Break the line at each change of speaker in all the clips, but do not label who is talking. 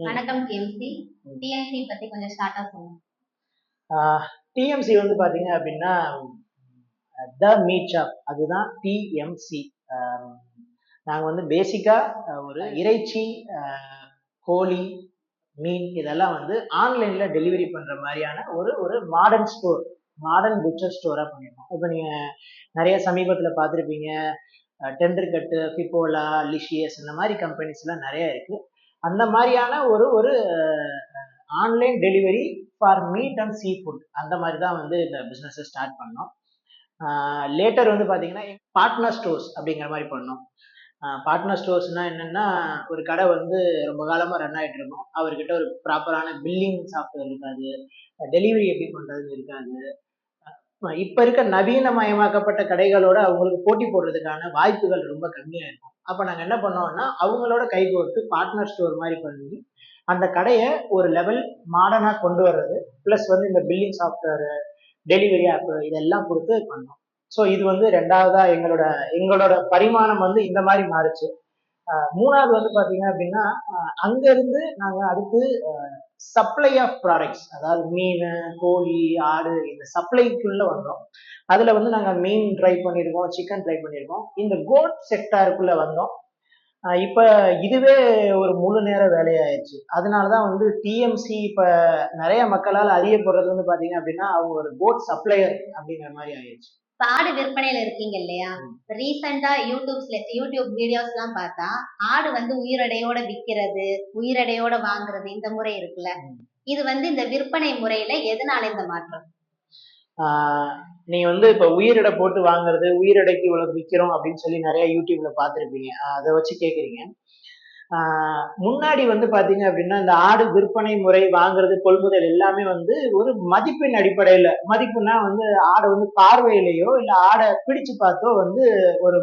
வணக்கம் TMC TMC பத்தி கொஞ்சம் ஷார்ட்டா சொல்லுங்க.
டிஎம்சி வந்து பார்த்தீங்க அப்படின்னா த மீட் ஷாப். அதுதான் டிஎம்சி நாங்கள் வந்து பேசிக்காக ஒரு இறைச்சி கோழி மீன் இதெல்லாம் வந்து ஆன்லைனில் டெலிவரி பண்ணுற மாதிரியான ஒரு ஒரு மாடர்ன் ஸ்டோர் மாடர்ன் புச்சர் ஸ்டோராக பண்ணியிருக்கோம் இப்போ நீங்கள் நிறைய சமீபத்தில் பார்த்துருப்பீங்க டெண்டர் கட்டு ஃபிப்போலா லிஷியஸ் இந்த மாதிரி கம்பெனிஸ்லாம் நிறைய இருக்குது அந்த மாதிரியான ஒரு ஒரு online delivery for meat and seafood அந்த மாதிரி தான் வந்து இந்த பிஸ்னஸை ஸ்டார்ட் பண்ணோம். லேட்டர் வந்து பார்த்தீங்கன்னா பார்ட்னர் ஸ்டோர்ஸ் அப்படிங்கிற மாதிரி பண்ணோம். பார்ட்னர் ஸ்டோர்ஸ்னால் என்னென்னா ஒரு கடை வந்து ரொம்ப காலமாக ரன் ஆகிட்டு இருக்கும். அவர்கிட்ட ஒரு ப்ராப்பரான பில்லிங் சாஃப்ட்வேர் இருக்காது. டெலிவரி எப்படி பண்ணுறதுன்னு இருக்காது. இப்போ இருக்க நவீனமயமாக்கப்பட்ட கடைகளோட அவங்களுக்கு போட்டி போடுறதுக்கான வாய்ப்புகள் ரொம்ப கம்மியாக இருக்கும். அப்போ நாங்கள் என்ன பண்ணோம்னா அவங்களோட கைகோர்த்து பார்ட்னர் ஸ்டோர் மாதிரி பண்ணி அந்த கடையை ஒரு லெவல் மாடர்னா கொண்டு வர்றது ப்ளஸ் வந்து இந்த பில்லிங் சாஃப்ட்வேர் டெலிவரி ஆப் இதெல்லாம் கொடுத்து பண்ணோம். ஸோ இது வந்து ரெண்டாவதா எங்களோட எங்களோட பரிமாணம் வந்து இந்த மாதிரி மாறுச்சு. மூணாவது வந்து பார்த்தீங்க அப்படின்னா அங்கேருந்து நாங்கள் அடுத்து சப்ளை ஆஃப் ப்ராடக்ட்ஸ் அதாவது மீன் கோழி ஆடு இந்த சப்ளைக்குள்ள வந்தோம். அதில் வந்து நாங்கள் மீன் ட்ரை பண்ணியிருக்கோம் சிக்கன் ட்ரை பண்ணியிருக்கோம். இந்த கோட் செக்டாருக்குள்ள வந்தோம். இப்போ இப்ப இதுவே ஒரு முழு நேர வேலையாயிடுச்சு. அதனால தான் வந்து டிஎம்சி இப்ப நிறைய மக்களால் அறியப்படுறது வந்து பாத்தீங்க அப்படின்னா அவங்க ஒரு கோட் சப்ளையர் அப்படிங்கிற மாதிரி ஆயிடுச்சு.
ஆடு விற்பனையில இருக்கீங்க இல்லையா? ரீசெண்டா யூடியூப்ஸ்ல யூடியூப் வீடியோஸ் எல்லாம் பார்த்தா ஆடு வந்து உயிரடையோட விக்கிறது உயிரடையோட வாங்குறது இந்த முறை இருக்குல்ல. இது வந்து இந்த விற்பனை முறையில எதனால இந்த மாற்றம்?
நீங்க வந்து இப்ப உயிரிடை போட்டு வாங்குறது உயிரிடைக்கு இவ்வளவு விற்கிறோம் அப்படின்னு சொல்லி நிறைய யூடியூப்ல பார்த்துருப்பீங்க. அதை வச்சு கேக்குறீங்க. முன்னாடி வந்து பாத்தீங்க அப்படின்னா இந்த ஆடு விற்பனை முறை வாங்குறது கொள்முதல் எல்லாமே வந்து ஒரு மதிப்பின் அடிப்படையில மதிப்புனா வந்து ஆடை வந்து பார்வையிலேயோ இல்ல ஆடை பிடிச்சு பார்த்தோ வந்து ஒரு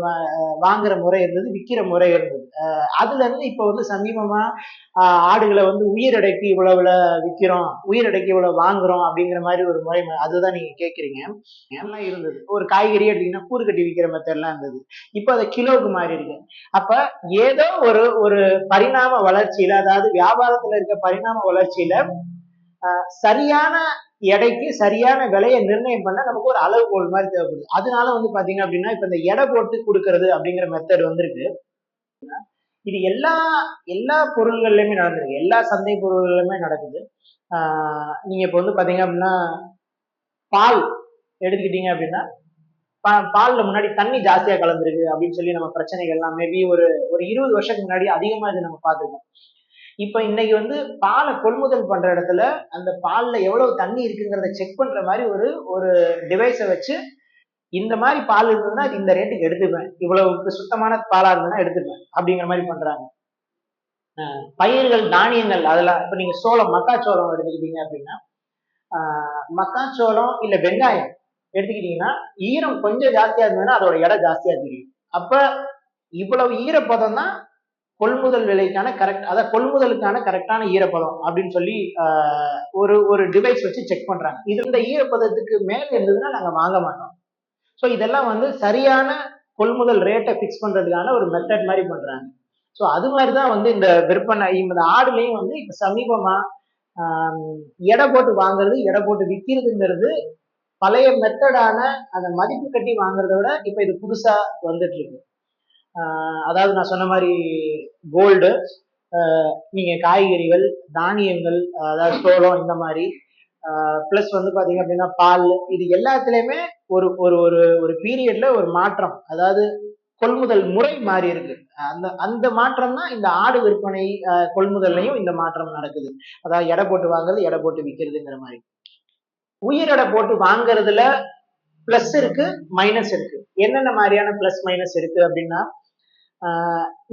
வாங்குற முறை இருந்தது விற்கிற முறை இருந்தது. அதுல இருந்து இப்ப வந்து சமீபமா ஆடுகளை வந்து உயிரடைக்கு இவ்வளவுல விற்கிறோம் உயிரடைக்கு இவ்வளவு வாங்குறோம் அப்படிங்கிற மாதிரி ஒரு முறை அதுதான் நீங்க கேக்குறீங்க. எல்லாம் இருந்தது. ஒரு காய்கறி அப்படின்னா கூறு கட்டி விற்கிற மெத்தட்லாம் இருந்தது. இப்போ அதை கிலோவுக்கு மாறி இருக்கு அப்ப ஏதோ ஒரு ஒரு பரிணாம வளர்ச்சியில அதாவது வியாபாரத்துல இருக்க பரிணாம வளர்ச்சியில சரியான எடைக்கு சரியான விலையை நிர்ணயம் பண்ண நமக்கு ஒரு அளவுகோல் மாதிரி தேவைப்படுது. அதனால வந்து பாத்தீங்க அப்படின்னா இப்ப இந்த எடை போட்டு கொடுக்கறது அப்படிங்கிற மெத்தட் வந்திருக்கு. இது எல்லா எல்லா பொருள்கள்லயுமே நடந்திருக்கு எல்லா சந்தை பொருள்களுமே நடக்குது. ஆஹ் நீங்க இப்ப வந்து பாத்தீங்க அப்படின்னா பால் எடுத்துக்கிட்டீங்க அப்படின்னா பால்ல முன்னாடி தண்ணி ஜாஸ்தியா கலந்துருக்கு அப்படின்னு சொல்லி நம்ம பிரச்சனைகள்லாம் மேபி ஒரு ஒரு இருபது வருஷத்துக்கு முன்னாடி அதிகமா இது நம்ம பார்த்துருக்கோம். இப்ப இன்னைக்கு வந்து பாலை கொள்முதல் பண்ற இடத்துல அந்த பால்ல எவ்வளவு தண்ணி இருக்குங்கிறத செக் பண்ற மாதிரி ஒரு ஒரு டிவைஸை வச்சு இந்த மாதிரி பால் இருந்ததுன்னா இந்த ரேட்டுக்கு எடுத்துப்பேன். இவ்வளவுக்கு சுத்தமான பாலா இருந்ததுன்னா எடுத்துப்பேன் அப்படிங்கிற மாதிரி பண்றாங்க. பயிர்கள் தானியங்கள் அதெல்லாம் இப்ப நீங்க சோளம் மக்காச்சோளம் எடுத்துக்கிட்டீங்க அப்படின்னா ஆஹ் மக்காச்சோளம் இல்ல வெங்காயம் எடுத்துக்கிட்டீங்கன்னா ஈரம் கொஞ்சம் ஜாஸ்தியா இருந்ததுன்னா அதோட எடை ஜாஸ்தியா தெரியும். அப்ப இவ்வளவு ஈரப்பதம் தான் கொள்முதல் விலைக்கான கரெக்ட் அதாவது கொள்முதலுக்கான கரெக்டான ஈரப்பதம் அப்படின்னு சொல்லி ஒரு ஒரு டிவைஸ் வச்சு செக் பண்றாங்க. இது இந்த ஈரப்பதத்துக்கு மேல இருந்ததுன்னா நாங்க வாங்க மாட்டோம். ஸோ இதெல்லாம் வந்து சரியான கொள்முதல் ரேட்டை ஃபிக்ஸ் பண்றதுக்கான ஒரு மெத்தட் மாதிரி பண்றாங்க. ஸோ அது மாதிரி தான் வந்து இந்த விற்பனை இந்த ஆடுலையும் வந்து இப்போ சமீபமா எடை போட்டு வாங்குறது எடை போட்டு விற்கிறதுங்கிறது பழைய மெத்தடான அந்த மதிப்பு கட்டி வாங்குறத விட இப்போ இது புதுசா வந்துட்டு இருக்கு ஆஹ் அதாவது நான் சொன்ன மாதிரி கோல்டு நீங்க காய்கறிகள் தானியங்கள் அதாவது சோளம் இந்த மாதிரி ப்ளஸ் வந்து பாத்தீங்க அப்படின்னா பால் இது எல்லாத்துலயுமே ஒரு ஒரு ஒரு ஒரு பீரியட்ல ஒரு மாற்றம். அதாவது கொள்முதல் முறை மாறி இருக்கு. அந்த அந்த மாற்றம் தான் இந்த ஆடு விற்பனை கொள்முதல்லையும் இந்த மாற்றம் நடக்குது. அதாவது எடை போட்டு வாங்குறது எடை போட்டு விற்கிறதுங்கிற மாதிரி. உயிரடை போட்டு வாங்குறதுல பிளஸ் இருக்கு மைனஸ் இருக்கு. என்னென்ன மாதிரியான பிளஸ் மைனஸ் இருக்கு அப்படின்னா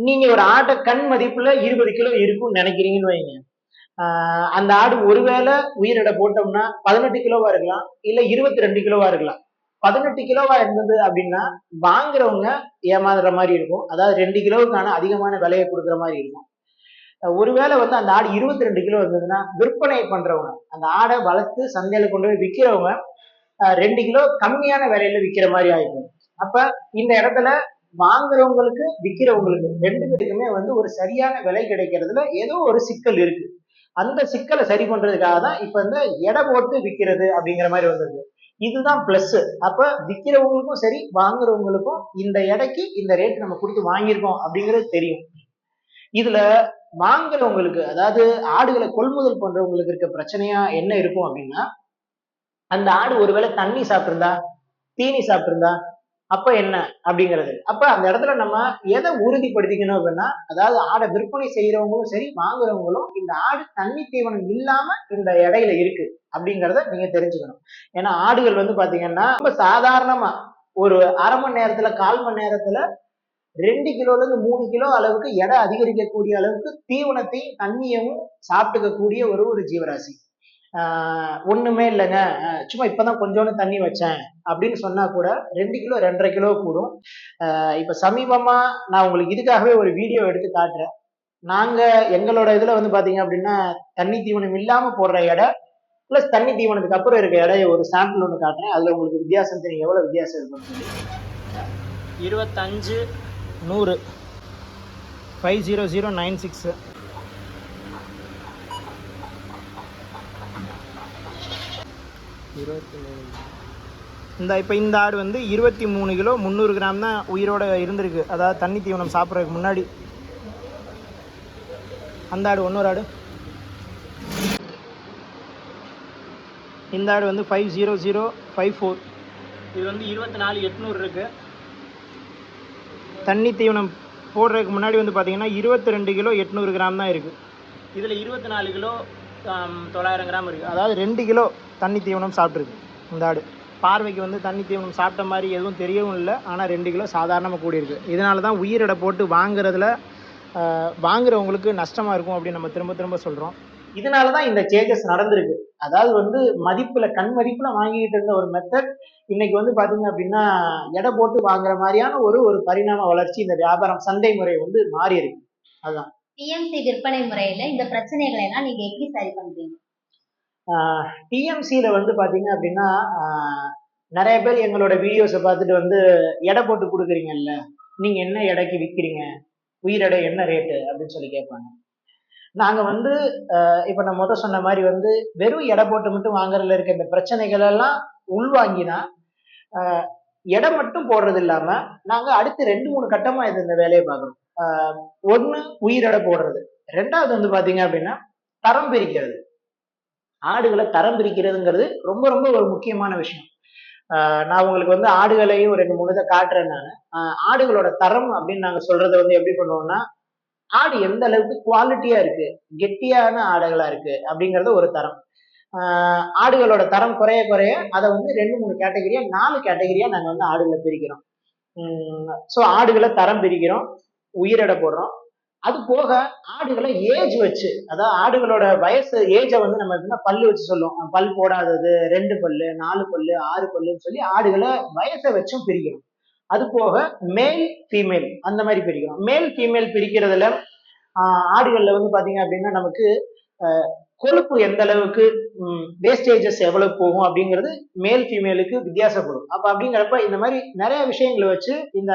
நீங்க ஒரு ஆட்டை கண் மதிப்புல இருபது கிலோ இருக்கும்னு நினைக்கிறீங்கன்னு வைங்க. அந்த ஆடு ஒருவேளை உயிரிடை போட்டோம்னா பதினெட்டு கிலோவா இருக்கலாம் இல்ல இருபத்தி ரெண்டு கிலோவா இருக்கலாம். பதினெட்டு கிலோவா இருந்தது அப்படின்னா வாங்குறவங்க ஏமாந்துற மாதிரி இருக்கும். அதாவது ரெண்டு கிலோவுக்கான அதிகமான விலையை கொடுக்குற மாதிரி இருக்கும். ஒருவேளை வந்து அந்த ஆடு இருபத்தி ரெண்டு கிலோ இருந்ததுன்னா விற்பனை பண்றவங்க அந்த ஆடை வளர்த்து சந்தையில கொண்டு போய் விற்கிறவங்க ரெண்டு கிலோ கம்மியான விலையில விற்கிற மாதிரி ஆயிடும். அப்ப இந்த இடத்துல வாங்குறவங்களுக்கு விற்கிறவங்களுக்கு ரெண்டு பேருக்குமே வந்து ஒரு சரியான விலை கிடைக்கிறதுல ஏதோ ஒரு சிக்கல் இருக்கு. அந்த சிக்கலை சரி பண்றதுக்காக தான் இப்ப இந்த எடை போட்டு விற்கிறது அப்படிங்கிற மாதிரி வந்தது. இதுதான் பிளஸ் அப்ப விற்கிறவங்களுக்கும் சரி வாங்குறவங்களுக்கும் இந்த எடைக்கு இந்த ரேட் நம்ம கொடுத்து வாங்கியிருக்கோம் அப்படிங்கிறது தெரியும். இதுல வாங்குறவங்களுக்கு அதாவது ஆடுகளை கொள்முதல் பண்றவங்களுக்கு இருக்க பிரச்சனையா என்ன இருக்கும் அப்படின்னா அந்த ஆடு ஒருவேளை தண்ணி சாப்பிட்டிருந்தா தீனி சாப்பிட்டிருந்தா அப்ப என்ன அப்படிங்கிறது. அப்ப அந்த இடத்துல நம்ம எதை உறுதிப்படுத்திக்கணும் அப்படின்னா அதாவது ஆடை விற்பனை செய்யறவங்களும் சரி வாங்குறவங்களும் இந்த ஆடு தண்ணி தீவனம் இல்லாம இந்த இடையில இருக்கு அப்படிங்கிறத நீங்க தெரிஞ்சுக்கணும். ஏன்னா ஆடுகள் வந்து பாத்தீங்கன்னா ரொம்ப சாதாரணமா ஒரு அரை மணி நேரத்துல கால் மணி நேரத்துல ரெண்டு கிலோல இருந்து மூணு கிலோ அளவுக்கு எடை அதிகரிக்கக்கூடிய அளவுக்கு தீவனத்தையும் தண்ணியவும் சாப்பிட்டுக்கக்கூடிய ஒரு ஒரு ஜீவராசி. ஆஹ் ஒண்ணுமே இல்லைங்க. சும்மா சும்மா இப்பதான் கொஞ்சோண்டு தண்ணி வச்சேன். அப்படின்னு சொன்னா கூட ரெண்டு கிலோ ரெண்டரை கிலோ கூடும். ஆஹ் இப்ப சமீபமா நான் உங்களுக்கு இதுக்காகவே ஒரு வீடியோ எடுத்து காட்டுறேன். நாங்க எங்களோட இதுல வந்து பாத்தீங்க அப்படின்னா தண்ணி தீவனம் இல்லாம போடுற எடை பிளஸ் தண்ணி தீவனத்துக்கு அப்புறம் இருக்க எடையை ஒரு சாம்பிள் ஒன்று காட்டுறேன். அதுல உங்களுக்கு வித்தியாசம் தெரியும். எவ்வளவு வித்தியாசம் இருக்குன்னு சொல்லி. இருபத்தஞ்சு நூறு. Five zero zero nine six இருபத்தி மூணு இந்த இப்போ இந்த ஆடு வந்து இருபத்தி மூணு கிலோ முந்நூறு கிராம் தான் உயிரோடு இருந்திருக்கு. அதாவது தண்ணி தீவனம் சாப்பிட்றதுக்கு முன்னாடி. அந்த ஆடு ஒன்றொரு ஆடு. இந்த ஆடு வந்து five zero zero five four இது வந்து இருபத்தி நாலு எட்நூறு இருக்குது தண்ணி தீவனம் போடுறதுக்கு முன்னாடி வந்து பார்த்தீங்கன்னா இருபத்தி ரெண்டு கிலோ எட்நூறு கிராம் தான் இருக்குது இதில் இருபத்தி நாலு கிலோ தொள்ளாயிரம் கிராம் இருக்குது அதாவது ரெண்டு கிலோ தண்ணி தீவனம் சாப்பிட்ருக்கு இந்த ஆடு. பார்வைக்கு வந்து தண்ணி தீவனம் சாப்பிட்ட மாதிரி எதுவும் தெரியவும் இல்லை. ஆனால் ரெண்டு கிலோ சாதாரணமாக கூடியிருக்கு. இதனால தான் உயிரிடை போட்டு வாங்குறதுல வாங்குறவங்களுக்கு நஷ்டமாக இருக்கும் அப்படின்னு நம்ம திரும்ப திரும்ப சொல்கிறோம் இதனால தான் இந்த சேஞ்சஸ் நடந்திருக்கு. அதாவது வந்து மதிப்புல கண் மதிப்புல வாங்கிட்டு இருந்த ஒரு மெத்தட் இன்னைக்கு வந்து பாத்தீங்க அப்படின்னா எடை போட்டு வாங்குற மாதிரியான ஒரு ஒரு பரிணாம வளர்ச்சி இந்த வியாபாரம் சந்தை முறை வந்து மாறி இருக்கு அதுதான்
டிஎம்சி விற்பனை முறையில இந்த பிரச்சனைகளை எல்லாம் நீங்க எப்படி சரி பண்றீங்க?
டிஎம்சியில வந்து பாத்தீங்க அப்படின்னா நிறைய பேர் எங்களோட வீடியோஸை பார்த்துட்டு வந்து எடை போட்டு கொடுக்குறீங்கல்ல நீங்க என்ன எடைக்கு விற்கிறீங்க உயிரெடை என்ன ரேட்டு அப்படின்னு சொல்லி கேட்பாங்க. நாங்கள் வந்து இப்போ நான் முதல் சொன்ன மாதிரி வந்து வெறும் எடை போட்டு மட்டும் வாங்குறதுல இருக்க இந்த பிரச்சனைகள் எல்லாம் உள்வாங்கினா எடை மட்டும் போடுறது இல்லாம நாங்க அடுத்து ரெண்டு மூணு கட்டமா இது இந்த வேலையை பார்க்கணும் ஒன்று ஒண்ணு உயிரெடை போடுறது. ரெண்டாவது வந்து பாத்தீங்க அப்படின்னா தரம் பிரிக்கிறது. ஆடுகளை தரம் பிரிக்கிறதுங்கிறது ரொம்ப ரொம்ப ஒரு முக்கியமான விஷயம். நான் உங்களுக்கு வந்து ஆடுகளையும் ரெண்டு மூணு இதை காட்டுறேன் நான். ஆடுகளோட தரம் அப்படின்னு நாங்கள் சொல்றதை வந்து எப்படி பண்ணுவோம்னா ஆடு எந்த அளவுக்கு குவாலிட்டியா இருக்கு கெட்டியான ஆடுகளா இருக்கு அப்படிங்கறது ஒரு தரம். ஆடுகளோட தரம் குறைய குறைய அதை வந்து ரெண்டு மூணு கேட்டகரியா நாலு கேட்டகரியா நாங்க வந்து ஆடுகளை பிரிக்கிறோம். ஸோ ஆடுகளை தரம் பிரிக்கிறோம் உயிரிட போடுறோம். அது போக ஆடுகளை ஏஜ் வச்சு அதாவது ஆடுகளோட வயசு ஏஜை வந்து நம்ம எப்படின்னா பல்லு வச்சு சொல்லுவோம். பல் போடாதது ரெண்டு பல்லு நாலு பல்லு ஆறு பல்லுன்னு சொல்லி ஆடுகளை வயசை வச்சும் பிரிக்கிறோம். அது போக மேல் ஃபீமேல் அந்த மாதிரி பிரிக்கிறோம். மேல் ஃபீமேல் பிரிக்கிறதுல ஆடுகளில் வந்து பார்த்தீங்க அப்படின்னா நமக்கு கொழுப்பு எந்த அளவுக்கு வேஸ்டேஜஸ் எவ்வளவு போகும் அப்படிங்கிறது மேல் ஃபீமேலுக்கு வித்தியாசப்படும். அப்போ அப்படிங்கிறப்ப இந்த மாதிரி நிறைய விஷயங்களை வச்சு இந்த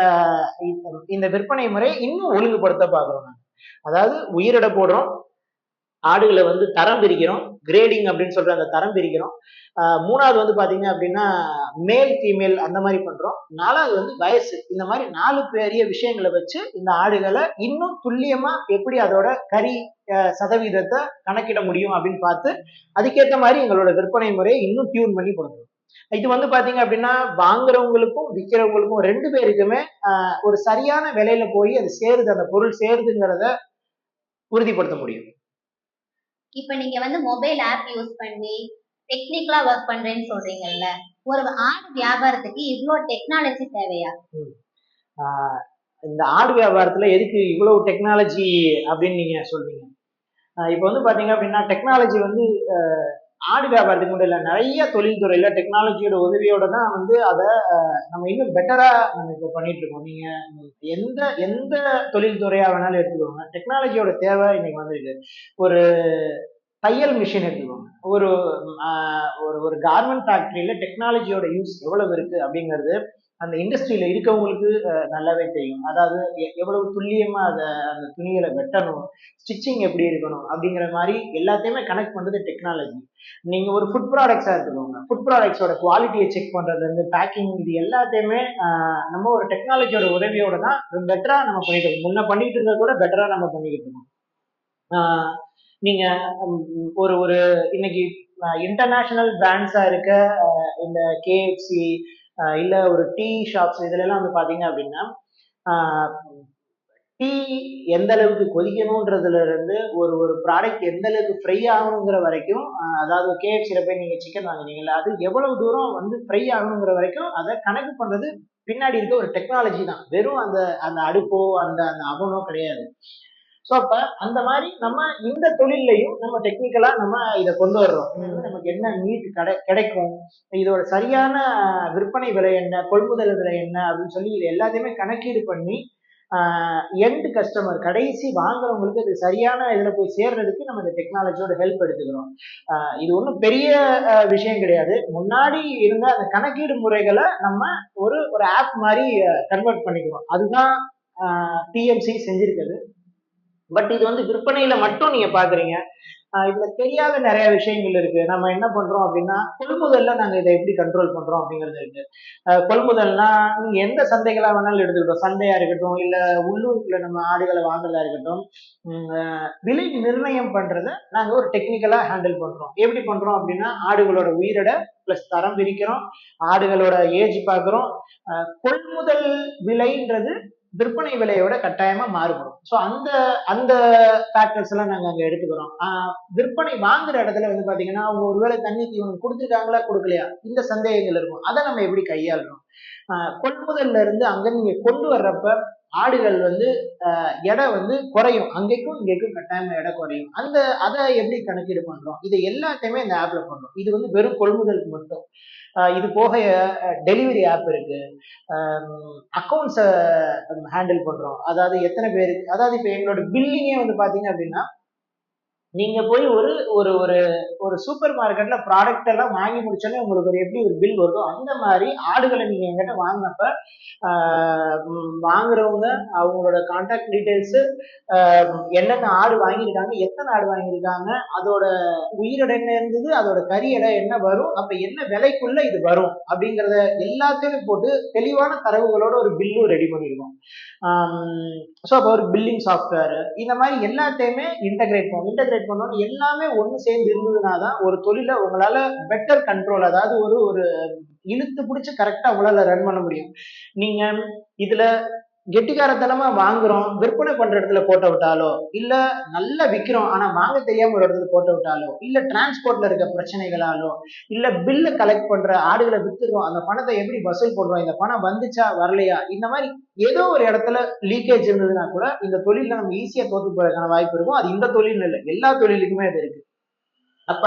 இந்த- விற்பனை முறை இன்னும் ஒழுங்குபடுத்த பார்க்குறோம் நாங்கள் அதாவது உயிரிட போடுறோம் ஆடுகளை வந்து தரம் பிரிக்கிறோம். கிரேடிங் அப்படின்னு சொல்ற அந்த தரம் பிரிக்கிறோம். மூணாவது வந்து பாத்தீங்க அப்படின்னா மேல் ஃபீமேல் அந்த மாதிரி பண்றோம். நாலாவது வந்து வயசு. இந்த மாதிரி நாலு பெரிய விஷயங்களை வச்சு இந்த ஆடுகளை இன்னும் துல்லியமா எப்படி அதோட கறி சதவீதத்தை கணக்கிட முடியும் அப்படின்னு பார்த்து அதுக்கேற்ற மாதிரி எங்களோட விற்பனை முறையை இன்னும் டியூன் பண்ணி கொடுக்கணும். இது வந்து பாத்தீங்க அப்படின்னா வாங்குறவங்களுக்கும் விற்கிறவங்களுக்கும் ரெண்டு பேருக்குமே ஒரு சரியான விலையில போய் அது சேருது அந்த பொருள் சேருதுங்கிறத உறுதிப்படுத்த முடியும்.
இப்ப நீங்க வந்து மொபைல் ஆப் யூஸ் பண்ணி டெக்னிக்கலா ஒர்க் பண்றேன்னு சொல்றீங்கல்ல ஒரு ஆடு வியாபாரத்துக்கு இவ்வளோ டெக்னாலஜி தேவையா?
இந்த ஆடு வியாபாரத்துல எதுக்கு இவ்வளவு டெக்னாலஜி அப்படின்னு நீங்க சொல்றீங்க? இப்போ வந்து பாத்தீங்க அப்படின்னா டெக்னாலஜி வந்து ஆடு வியாபாரத்துக்கு மட்டும் இல்லை நிறைய தொழில்துறையில டெக்னாலஜியோட உதவியோட தான் வந்து அதை நம்ம இன்னும் பெட்டரா நம்ம இப்போ பண்ணிட்டு இருக்கோம். நீங்க எந்த எந்த தொழில்துறையாக வேணாலும் எடுத்துக்கோங்க. டெக்னாலஜியோட தேவை இன்னைக்கு வந்துருக்கு. ஒரு தையல் மிஷின் எடுத்துக்கோங்க. ஒரு ஒரு ஒரு கார்மெண்ட் ஃபேக்டரியில டெக்னாலஜியோட யூஸ் எவ்வளவு இருக்கு அப்படிங்கிறது அந்த இண்டஸ்ட்ரியில இருக்கவங்களுக்கு நல்லாவே தெரியும். அதாவது எ- எவ்வளவு துல்லியமா அதை அந்த துணிகளை வெட்டணும் ஸ்டிச்சிங் எப்படி இருக்கணும் அப்படிங்கிற மாதிரி எல்லாத்தையுமே கனெக்ட் பண்றது டெக்னாலஜி நீங்க ஒரு ஃபுட் ப்ராடக்ட்ஸா எடுத்துக்கோங்க. ஃபுட் ப்ராடக்ட்ஸோட குவாலிட்டியை செக் பண்றது இருந்து பேக்கிங் இது எல்லாத்தையுமே நம்ம ஒரு டெக்னாலஜியோட உதவியோட தான் பெட்டரா நம்ம பண்ணிட்டு இருக்கோம். முன்ன பண்ணிட்டு இருந்தா கூட பெட்டரா நம்ம பண்ணிக்கிட்டு இருக்கோம். நீங்க ஒரு ஒரு இன்னைக்கு இன்டர்நேஷனல் பிராண்ட்ஸா இருக்க இந்த கேஎஃப்சி இல்ல ஒரு டீ ஷாப்ஸ் இதுல எல்லாம் வந்து பாத்தீங்க அப்படின்னா டீ எந்த அளவுக்கு கொதிக்கணுன்றதுல இருந்து ஒரு ஒரு ப்ராடக்ட் எந்த அளவுக்கு ஃப்ரை ஆகணுங்கிற வரைக்கும் அதாவது கேஎஃப்சியில் போய் நீங்க சிக்கன் வாங்குனீங்கல்ல அது எவ்வளவு தூரம் வந்து ஃப்ரை ஆகணுங்கிற வரைக்கும் அதை கணக்கு பண்றது பின்னாடி இருக்க ஒரு டெக்னாலஜி தான். வெறும் அந்த அந்த அடுப்போ அந்த அந்த அவனோ கிடையாது. ஸோ அப்ப அந்த மாதிரி நம்ம இந்த தொழிலையும் நம்ம டெக்னிக்கலா நம்ம இதை கொண்டு வர்றோம். நமக்கு என்ன நீட் கிடை கிடைக்கும்? இதோட சரியான விற்பனை விலை என்ன? கொள்முதல் விலை என்ன? அப்படின்னு சொல்லி இது எல்லாத்தையுமே கணக்கீடு பண்ணி எண்ட் கஸ்டமர் கடைசி வாங்குறவங்களுக்கு அது சரியான இதில் போய் சேர்றதுக்கு நம்ம இந்த டெக்னாலஜியோட ஹெல்ப் எடுத்துக்கிறோம். இது ஒன்றும் பெரிய விஷயம் கிடையாது. முன்னாடி இருந்த அந்த கணக்கீடு முறைகளை நம்ம ஒரு ஒரு ஆப் மாதிரி கன்வெர்ட் பண்ணிக்கிறோம். அதுதான் டிஎம்சி செஞ்சிருக்குது பட் இது வந்து விற்பனையில மட்டும் நீங்க பாக்குறீங்க. இதுல தெரியாத நிறைய விஷயங்கள் இருக்கு. நம்ம என்ன பண்றோம் அப்படின்னா கொள்முதல்ல நாங்க இதை எப்படி கண்ட்ரோல் பண்றோம் அப்படிங்கிறது இருக்கு. கொள்முதல்னா நீங்க எந்த சந்தைகளா வேணாலும் எடுத்துக்கிட்டோம் சந்தையா இருக்கட்டும் இல்ல உள்ளூருக்குள்ள நம்ம ஆடுகளை வாங்குறதா இருக்கட்டும் விலை நிர்ணயம் பண்றத நாங்க ஒரு டெக்னிக்கலா ஹேண்டில் பண்றோம். எப்படி பண்றோம் அப்படின்னா ஆடுகளோட உயிரிட பிளஸ் தரம் பிரிக்கிறோம் ஆடுகளோட ஏஜ் பார்க்குறோம் கொள்முதல் விலைன்றது விற்பனை விலையோட கட்டாயமா மாறுபடும். ஸோ அந்த அந்த ஃபேக்டர்ஸ் எல்லாம் நாங்கள் அங்கே எடுத்துக்கிறோம். விற்பனை வாங்குற இடத்துல வந்து பாத்தீங்கன்னா அவங்க ஒருவேளை தண்ணி தீவனம் கொடுத்துருக்காங்களா கொடுக்கலையா? இந்த சந்தேகங்கள் இருக்கும். அதை நம்ம எப்படி கையாளுறோம்? கொள்முதல்ல இருந்து அங்க நீங்க கொண்டு வர்றப்ப ஆடுகள் வந்து எடை வந்து குறையும். அங்கேக்கும் இங்கேக்கும் கட்டாயமா எடை குறையும். அந்த அதை எப்படி கணக்கீடு பண்றோம்? இதை எல்லாத்தையுமே இந்த ஆப்ல பண்றோம் இது வந்து வெறும் கொள்முதலுக்கு மட்டும். இது போக டெலிவரி ஆப் இருக்கு. அக்கௌண்ட்ஸை ஹேண்டில் பண்றோம். அதாவது எத்தனை பேருக்கு அதாவது இப்போ எங்களோட பில்லிங்கே வந்து பாத்தீங்க அப்படின்னா நீங்க போய் ஒரு ஒரு ஒரு ஒரு சூப்பர் மார்க்கெட்ல ப்ராடக்ட் எல்லாம் வாங்கி முடிச்சோன்னே உங்களுக்கு ஒரு எப்படி ஒரு பில் வருதோ அந்த மாதிரி ஆடுகளை நீங்க எங்கிட்ட வாங்கினப்ப வாங்குறவங்க அவங்களோட கான்டாக்ட் டீட்டெயில்ஸ் என்னென்ன ஆடு வாங்கியிருக்காங்க எத்தனை ஆடு வாங்கியிருக்காங்க அதோட உயிரிட என்ன இருந்தது அதோட கறி இடம் என்ன வரும் அப்ப என்ன விலைக்குள்ள இது வரும் அப்படிங்கிறத எல்லாத்தையுமே போட்டு தெளிவான தரவுகளோட ஒரு பில்லும் ரெடி பண்ணிருக்கோம். ஸோ அப்போ ஒரு பில்லிங் சாஃப்ட்வேர் இந்த மாதிரி எல்லாத்தையுமே இன்டகிரேட் பண்ணுவோம் இன்டகிரேட் பண்ணோம் எல்லாமே ஒன்று சேர்ந்து இருந்ததுனா தான் ஒரு தொழிலை உங்களால பெட்டர் கண்ட்ரோல் அதாவது ஒரு ஒரு இழுத்து பிடிச்சி கரெக்டாக உங்களால ரன் பண்ண முடியும். நீங்க இதுல கெட்டிக்காரத்தனமா வாங்குறோம் விற்பனை பண்ற இடத்துல போட்டு விட்டாலோ இல்ல நல்லா விற்கிறோம் ஆனா வாங்க தெரியாம ஒரு இடத்துல போட்டு விட்டாலோ இல்ல டிரான்ஸ்போர்ட்ல இருக்க பிரச்சனைகளாலோ இல்ல பில்ல கலெக்ட் பண்ற ஆடுகளை வித்துறோம் அந்த பணத்தை எப்படி வசூல் பண்றோம் இந்த பணம் வந்துச்சா வரலையா இந்த மாதிரி ஏதோ ஒரு இடத்துல லீக்கேஜ் இருந்ததுன்னா கூட இந்த தொழில நம்ம ஈஸியா தோத்து போறதுக்கான வாய்ப்பு இருக்கும். அது இந்த தொழில் இல்லை எல்லா தொழிலுக்குமே அது இருக்கு. அப்ப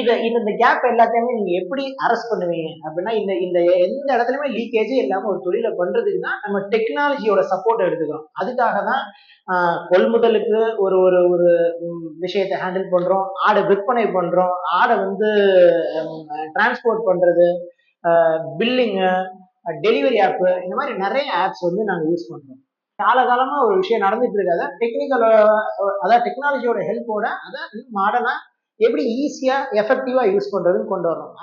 இதை இந்த கேப் எல்லாத்தையுமே நீங்க எப்படி அரெஸ்ட் பண்ணுவீங்க? அப்படின்னா இந்த இந்த எந்த இடத்துலயுமே லீக்கேஜே இல்லாம ஒரு தொழிலை பண்றதுக்கு தான் நம்ம டெக்னாலஜியோட சப்போர்ட் எடுத்துக்கிறோம் அதுக்காக தான் கொள்முதலுக்கு ஒரு ஒரு ஒரு விஷயத்தை ஹேண்டில் பண்றோம். ஆடை விற்பனை பண்றோம். ஆடை வந்து டிரான்ஸ்போர்ட் பண்றது பில்லிங்கு டெலிவரி ஆப்பு இந்த மாதிரி நிறைய ஆப்ஸ் வந்து நாங்கள் யூஸ் பண்றோம். காலகாலமா ஒரு விஷயம் நடந்துட்டு இருக்காத. டெக்னிக்கல் அதாவது டெக்னாலஜியோட ஹெல்ப்போட அதை மாடர்னா எப்படி ஈஸியா எஃபெக்டிவாக யூஸ் பண்ணுறதுன்னு கொண்டு வரோம் அது